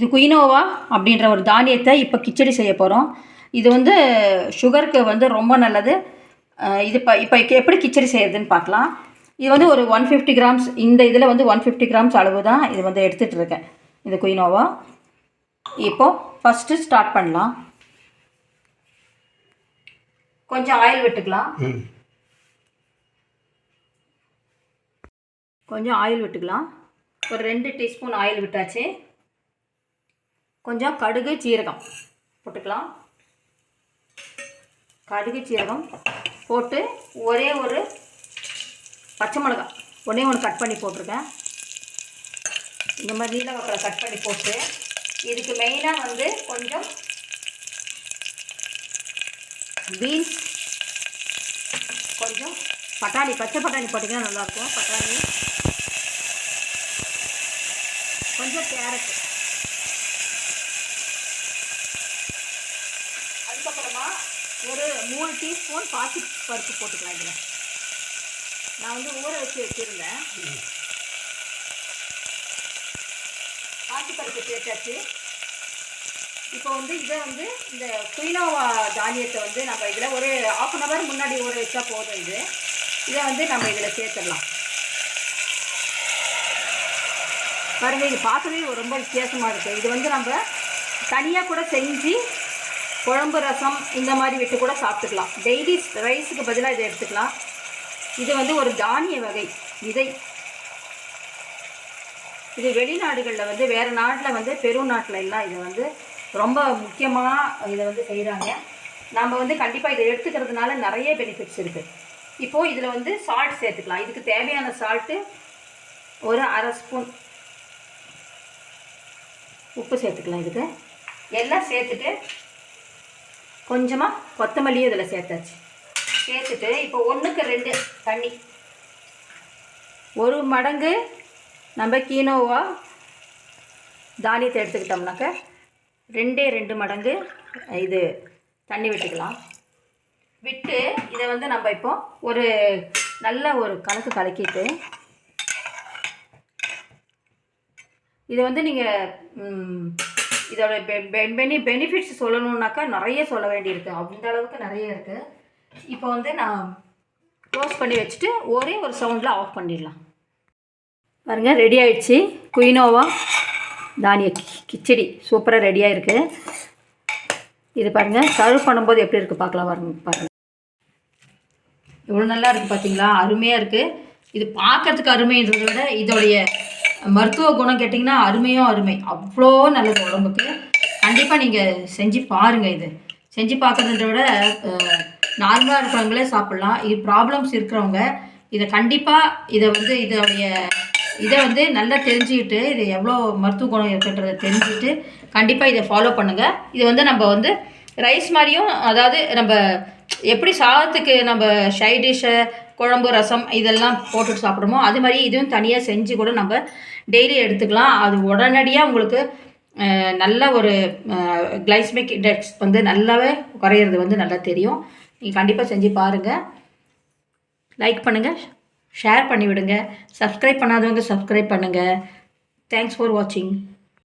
இது குயினோவா அப்படின்ற ஒரு தானியத்தை இப்போ கிச்சடி செய்ய போகிறோம் இது வந்து சுகருக்கு வந்து ரொம்ப நல்லது. இது இப்போ இப்போ எப்படி கிச்சடி செய்யறதுன்னு பார்க்கலாம். இது வந்து ஒரு ஒன் ஃபிஃப்டி கிராம்ஸ் இந்த இதில் வந்து ஒன் ஃபிஃப்டி கிராம்ஸ் அளவு தான் இது வந்து எடுத்துகிட்டு இருக்கேன். இந்த குயினோவா. இப்போது ஃபஸ்ட்டு ஸ்டார்ட் பண்ணலாம். கொஞ்சம் ஆயில் விட்டுக்கலாம். கொஞ்சம் ஆயில் விட்டுக்கலாம். ஒரு ரெண்டு டீஸ்பூன் ஆயில் விட்டாச்சு. கொஞ்சம் கடுகு சீரகம் போட்டுக்கலாம். கடுகு சீரகம் போட்டு ஒரே ஒரு பச்சை மிளகாய் ஒன்றே ஒன்று கட் பண்ணி போட்டிருக்கேன். இந்த மாதிரி நீல வாக்கில் கட் பண்ணி போட்டு இதுக்கு மெயினாக வந்து கொஞ்சம் பீன்ஸ் கொஞ்சம் பட்டாணி பச்சை பட்டாணி போட்டிங்கன்னா நல்லாயிருக்கும் பட்டாணி கொஞ்சம் கேரட்டு. அதுக்கப்புறமா ஒரு மூணு டீஸ்பூன் பாசி பருப்பு போட்டுக்கலாம் இதில். நான் வந்து ஊற வச்சு வச்சுருந்தேன். பாசி பருப்பு சேர்த்தாச்சு. இப்போ வந்து இதை வந்து இந்த குயினோவா தானியத்தை வந்து நம்ம இதில் ஒரு ஆஃப் அன் ஹவர் முன்னாடி ஊற வச்சா போதும் இது. இதை வந்து நம்ம இதில் சேர்த்துடலாம். பாருங்கள் இது பார்க்கவே ரொம்ப வித்தியாசமாக இருக்குது இது வந்து நம்ம தனியாக கூட செஞ்சு குழம்பு ரசம் இந்த மாதிரி விட்டு கூட சாப்பிட்டுக்கலாம். டெய்லி ரைஸுக்கு பதிலாக இதை எடுத்துக்கலாம். இது வந்து ஒரு தானிய வகை விதை. இது வெளிநாடுகளில் வந்து வேறு நாட்டில் வந்து பெரு நாட்டில் எல்லாம் இது வந்து ரொம்ப முக்கியமாக இதை வந்து செய்கிறாங்க நம்ம வந்து கண்டிப்பாக இதை எடுத்துக்கிறதுனால நிறைய பெனிஃபிட்ஸ் இருக்குது இப்போது இதில் வந்து சால்ட் சேர்த்துக்கலாம். இதுக்கு தேவையான சால்ட்டு ஒரு அரை ஸ்பூன் உப்பு சேர்த்துக்கலாம் இதுக்கு. எல்லாம் சேர்த்துட்டு கொஞ்சமாக கொத்தமல்லியும் இதில் சேர்த்தாச்சு. சேர்த்துட்டு இப்போ ஒன்றுக்கு ரெண்டு தண்ணி. ஒரு மடங்கு நம்ம கீனோவா தானியத்தை எடுத்துக்கிட்டோம்னாக்க ரெண்டே ரெண்டு மடங்கு இது தண்ணி விட்டுக்கலாம். விட்டு இதை வந்து நம்ம இப்போ ஒரு நல்ல ஒரு கணக்கு கலக்கிட்டு இதை வந்து நீங்கள் இதோட பெனி பெனிஃபிட்ஸ் சொல்லணுன்னாக்கா நிறைய சொல்ல வேண்டியிருக்கு. அந்த அளவுக்கு நிறைய இருக்குது இப்போ வந்து நான் க்ளோஸ் பண்ணி வச்சுட்டு ஒரே ஒரு சவுண்டில் ஆஃப் பண்ணிடலாம். பாருங்கள் ரெடி ஆகிடுச்சு குயினோவா தானிய கிச்சடி. சூப்பராக ரெடியாக இருக்குது இது பாருங்கள் சர்வ் பண்ணும்போது எப்படி இருக்குது பார்க்கலாம் பாருங்க பாருங்கள் இவ்வளோ நல்லா இருக்குது பார்த்தீங்களா அருமையாக இருக்குது இது பார்க்கறதுக்கு அருமைன்றதை விட இதோடைய மருத்துவ குணம் கேட்டிங்கன்னா அருமையும் அருமை. அவ்வளோ நல்லது உடம்புக்கு. கண்டிப்பாக நீங்கள் செஞ்சு பாருங்கள் இது. செஞ்சு பார்க்கறத விட நார்மலாக இருக்கிறவங்களே சாப்பிட்லாம். இது ப்ராப்ளம்ஸ் இருக்கிறவங்க இதை கண்டிப்பாக இதை வந்து இதோடைய இதை வந்து நல்லா தெரிஞ்சுக்கிட்டு இது எவ்வளோ மருத்துவ குணம் இருக்குன்றதை தெரிஞ்சுக்கிட்டு கண்டிப்பாக இதை ஃபாலோ பண்ணுங்கள் இது வந்து நம்ம வந்து ரைஸ் மாதிரியும் அதாவது நம்ம எப்படி சாதத்துக்கு நம்ம ஷை டிஷ்ஷை குழம்பு ரசம் இதெல்லாம் போட்டுட்டு சாப்பிடுமோ அது மாதிரி இதுவும் தனியாக செஞ்சு கூட நம்ம டெய்லி எடுத்துக்கலாம். அது உடனடியாக உங்களுக்கு நல்ல ஒரு கிளைஸ்மிக் இண்டெக்ஸ் வந்து நல்லாவே குறையிறது வந்து நல்லா தெரியும். நீங்கள் கண்டிப்பாக செஞ்சு பாருங்கள் லைக் பண்ணுங்கள் ஷேர் பண்ணிவிடுங்க. சப்ஸ்கிரைப் பண்ணாதவங்க சப்ஸ்கிரைப் பண்ணுங்கள் தேங்க்ஸ் ஃபார் வாட்சிங்